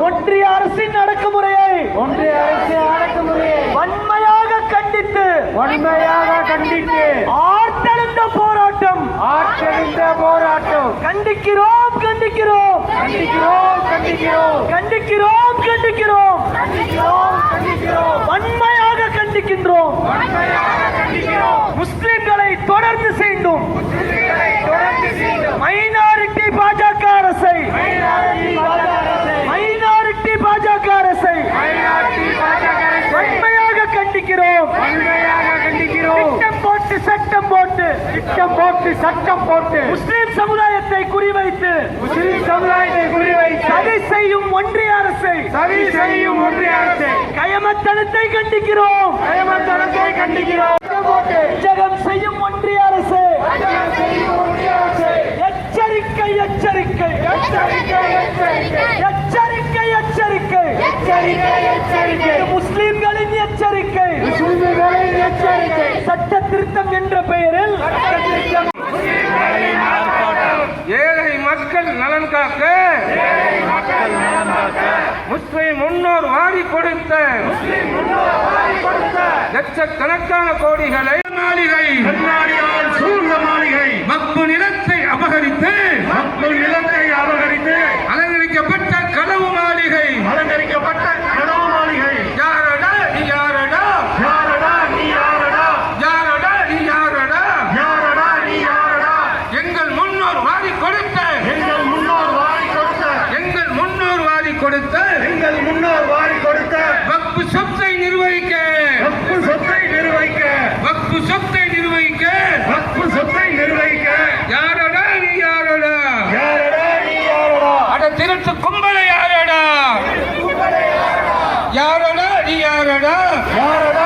ஒன்றிய அரசின் அடக்குமுறையை ஒன்றிய அரசு அடக்குமுறையை வன்மையாக கண்டித்து வன்மையாக கண்டித்து ஆர்த்தெழுந்த போராட்டம். ஆற்றெடுத்த போராட்டம். கண்டிக்கிறோம் கண்டிக்கிறோம். கண்டிக்கிறோம் கண்டிக்கிறோம். கண்டிக்கிறோம். திட்டம் போட்டு சட்டம் போட்டு. முஸ்லிம் சமுதாயத்தை குறிவைத்து. முஸ்லிம் சமுதாயத்தை குறிவைத்து. சதி செய்யும் ஒன்றிய அரசை. சதி செய்யும் ஒன்றிய அரசை. கயமத்தனத்தை கண்டிக்கிறோம். கயமத்தனத்தை கண்டிக்கிறோம். அச்சகம் செய்யும் ஒன்றிய அரசு. எச்சரிக்கை எச்சரிக்கை. எச்சரிக்கை எச்சரிக்கை. எச்சரிக்கை எச்சரிக்கை. எச்சரிக்கை முஸ்லிம்களின் எச்சரிக்கை. முஸ்லிம்களின் எச்சரிக்கை. சட்ட திருத்தம் என்ற பெயரில் மக்கள் நலன் காக்க. முஸ்லிம் முன்னோர் வாரி கொடுத்த. லட்சக்கணக்கான கோடிகளை. மாளிகை கண்ணாடியால் சூழ்ந்த மாளிகை மப்பு நிலத்தை அபகரித்து மக்கள் நிலத்தை அபகரித்து அலங்கரிக்கப்பட்ட களவு மாளிகை அலங்கரிக்கப்பட்ட கனவு மாளிகை யாரடா நீ யாரடா யாரடா நீ யாரடா யாரடா நீ யாரடா யாரடா நீ யாரடா எங்கள் முன்னோர் வாரி கொடுத்த எங்கள் முன்னோர் வாரி கொடுத்த எங்கள் முன்னோர் வாரி கொடுத்த எங்கள் முன்னோர் வாரி கொடுத்த. வக்பு சொத்தை நிர்வகிக்க. வக்பு சொத்தை நிர்வகிக்க. வக்பு சொத்தை நிர்வகிக்க. வக்பு சொத்தை நிர்வகிக்க. யாரடா நீ யாரடா? யாரடா நீ யாரடா? அட திருட்டு கும்பலை யாரடா? யாரடா நீ யாரடா? யாரடா